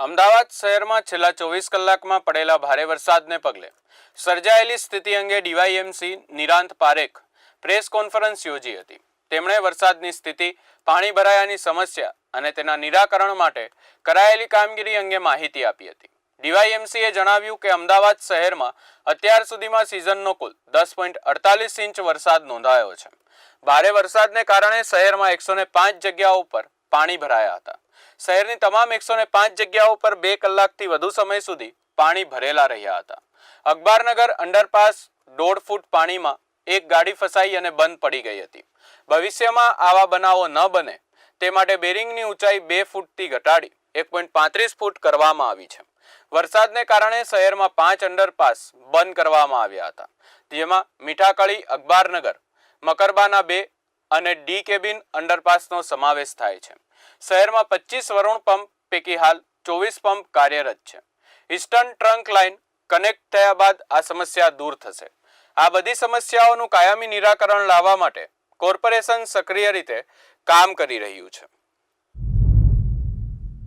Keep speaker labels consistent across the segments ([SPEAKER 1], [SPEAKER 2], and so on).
[SPEAKER 1] અમદાવાદ શહેરમાં છેલ્લા ચોવીસ કલાકમાં પડેલા ભારે વરસાદને પગલે સર્જાયેલી સ્થિતિ અંગે DYMC Nirant Parekh press conference યોજી હતી. તેમણે વરસાદની સ્થિતિ, પાણી ભરાયાની સમસ્યા અને તેના નિરાકરણ માટે કરાયેલી કામગીરી અંગે માહિતી આપી હતી. ડીવાયએમસીએ જણાવ્યું કે અમદાવાદ શહેરમાં અત્યાર સુધીમાં સિઝનનો કુલ દસ પોઈન્ટ અડતાલીસ ઇંચ વરસાદ નોંધાયો છે. ભારે વરસાદને કારણે શહેરમાં એકસો પાંચ જગ્યાઓ પર પાણી ભરાયા હતા. શહેરની તમામ એકસો પાંચ જગ્યાઓ પર બે કલાકથી વધુ સમય સુધી પાણી ભરેલા રહ્યા હતા. અખબારનગર અંડરપાસ દોઢ ફૂટ પાણીમાં એક ગાડી ફસાઈ અને બંધ પડી ગઈ હતી. ભવિષ્યમાં આવા બનાવો ન બને તે માટે બેરિંગની ઊંચાઈ બે ફૂટથી ઘટાડી એક પોઈન્ટ પાંત્રીસ ફૂટ કરવામાં આવી છે. વરસાદને કારણે શહેરમાં પાંચ અંડરપાસ બંધ કરવામાં આવ્યા હતા. જેમાં મીઠાકળી અખબારનગર મકરબાના બે અને ડી કેબિન અંડરપાસનો સમાવેશ થાય છે. શહેરમાં પચીસ વરુણ પંપ પૈકી હાલ ચોવીસ પંપ કાર્યરત છે. ઇસ્ટર્ન ટ્રંક લાઇન કનેક્ટ થયા બાદ આ સમસ્યા દૂર થશે. આ બધી સમસ્યાઓનું કાયમી નિરાકરણ લાવવા માટે કોર્પોરેશન સક્રિય રીતે કામ કરી રહ્યું છે.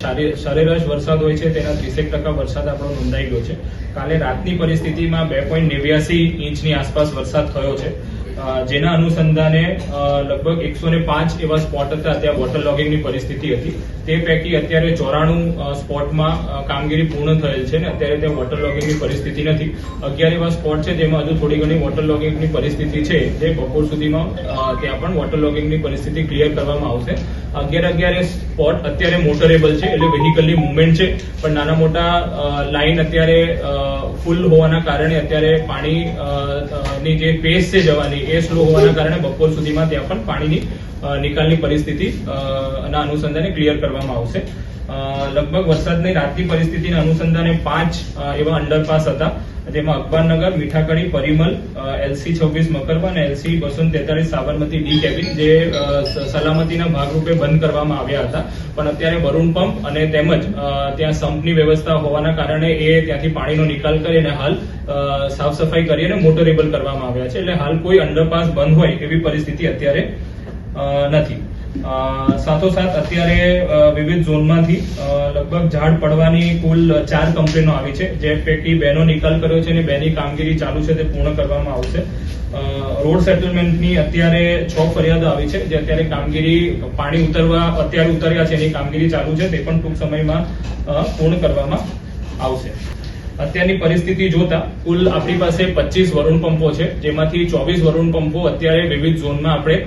[SPEAKER 2] સારે- સરેરાશ વરસાદ હોય છે, તેના ત્રીસેક ટકા વરસાદ આપણો નોંધાઈ ગયો છે. કાલે રાતની પરિસ્થિતિમાં બે પોઈન્ટ નેવ્યાસી ઇંચની આસપાસ વરસાદ થયો છે. જેના અનુસંધાને લગભગ એકસો ને પાંચ એવા સ્પોટ હતા ત્યાં વોટર લોગિંગની પરિસ્થિતિ હતી. તે પૈકી અત્યારે ચોરાણું સ્પોટમાં કામગીરી પૂર્ણ થયેલ છે ને અત્યારે ત્યાં વોટર લોગિંગની પરિસ્થિતિ નથી. અગિયાર એવા સ્પોટ છે જેમાં હજુ થોડી ઘણી વોટર લોગિંગની પરિસ્થિતિ છે. જે બપોર સુધીમાં ત્યાં પણ વોટર લોગિંગની પરિસ્થિતિ ક્લિયર કરવામાં આવશે. અગિયાર અગિયાર સ્પોટ અત્યારે મોટરેબલ છે એટલે વેહિકલની મુવમેન્ટ છે. પણ નાના મોટા લાઇન અત્યારે ફૂલ હોવાના કારણે અત્યારે પાણી અ, અ, ની જે પેસ છે જવાની એ સ્લો હોવાના કારણે બપોર સુધીમાં ત્યાં પણ પાણીની નિકાલની પરિસ્થિતિ ના અનુસંધાને ક્લિયર કરવામાં આવશે. લગભગ વરસાદની રાતની પરિસ્થિતિના અનુસંધાને પાંચ એવા અંડરપાસ હતા. જેમાં અકબરનગર, મીઠાકડી, પરિમલ એલસી છવ્વીસ મકરબા અને એલસી બસો તેતાલીસ સાબરમતી ડી કેબિન જે સલામતીના ભાગરૂપે બંધ કરવામાં આવ્યા હતા. પણ અત્યારે વરુણ પંપ અને તેમજ ત્યાં સંપની વ્યવસ્થા હોવાના કારણે એ ત્યાંથી પાણીનો નિકાલ કરી અને હાલ સાફ સફાઈ કરી અને મોટરેબલ કરવામાં આવ્યા છે. એટલે હાલ કોઈ અંડરપાસ બંધ હોય એવી પરિસ્થિતિ અત્યારે નથી. સાથોસાથ અત્યારે વિવિધ ઝોનમાંથી લગભગ ઝાડ પડવાની કુલ ચાર કંપનીનો આવી છે. જે પૈકી બેનો નિકાલ કર્યો છે અને બેની કામગીરી ચાલુ છે તે પૂર્ણ કરવામાં આવશે. રોડ સેટલમેન્ટની અત્યારે છ ફરિયાદો આવી છે, જે અત્યારે કામગીરી, પાણી ઉતરવા, અત્યારે ઉતર્યા છે એની કામગીરી ચાલુ છે, તે પણ ટૂંક સમયમાં પૂર્ણ કરવામાં આવશે. અત્યારની પરિસ્થિતિ જોતા કુલ આપણી પાસે પચીસ વરુણ પંપો છે, જેમાંથી ચોવીસ વરુણ પંપો અત્યારે વિવિધ ઝોનમાં આપણે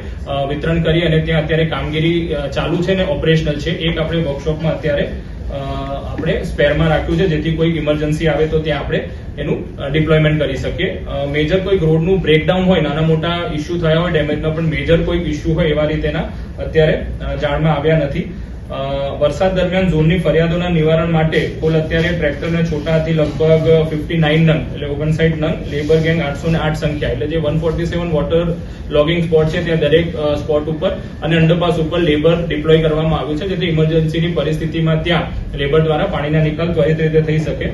[SPEAKER 2] વિતરણ કરી અને ત્યાં અત્યારે કામગીરી ચાલુ છે ને ઓપરેશનલ છે. એક આપણે વર્કશોપમાં અત્યારે આપણે સ્પેરમાં રાખ્યું છે, જેથી કોઈ ઇમરજન્સી આવે તો ત્યાં આપણે એનું ડિપ્લોયમેન્ટ કરી શકીએ. મેજર કોઈ રોડનું બ્રેકડાઉન હોય, નાના મોટા ઇસ્યુ થયા હોય, ડેમેજના પણ મેજર કોઈ ઇસ્યુ હોય એવા રીતેના અત્યારે જાણમાં આવ્યા નથી. વરસાદ દરમિયાન ઝોનની ફરિયાદોના નિવારણ માટે કુલ અત્યારે ટ્રેક્ટર અને છોટા હાથી લગભગ ફિફ્ટી નાઇન નંગ, એટલે ઓગણસાઠ નંગ, લેબર ગેંગ આઠસો ને આઠ સંખ્યા, એટલે જે one forty seven water logging spot છે ત્યાં દરેક સ્પોટ ઉપર અને અંડરપાસ ઉપર લેબર ડિપ્લોય કરવામાં આવ્યું છે, જેથી ઇમરજન્સીની પરિસ્થિતિમાં ત્યાં લેબર દ્વારા પાણીના નિકાલ ત્વરિત રીતે થઈ શકે.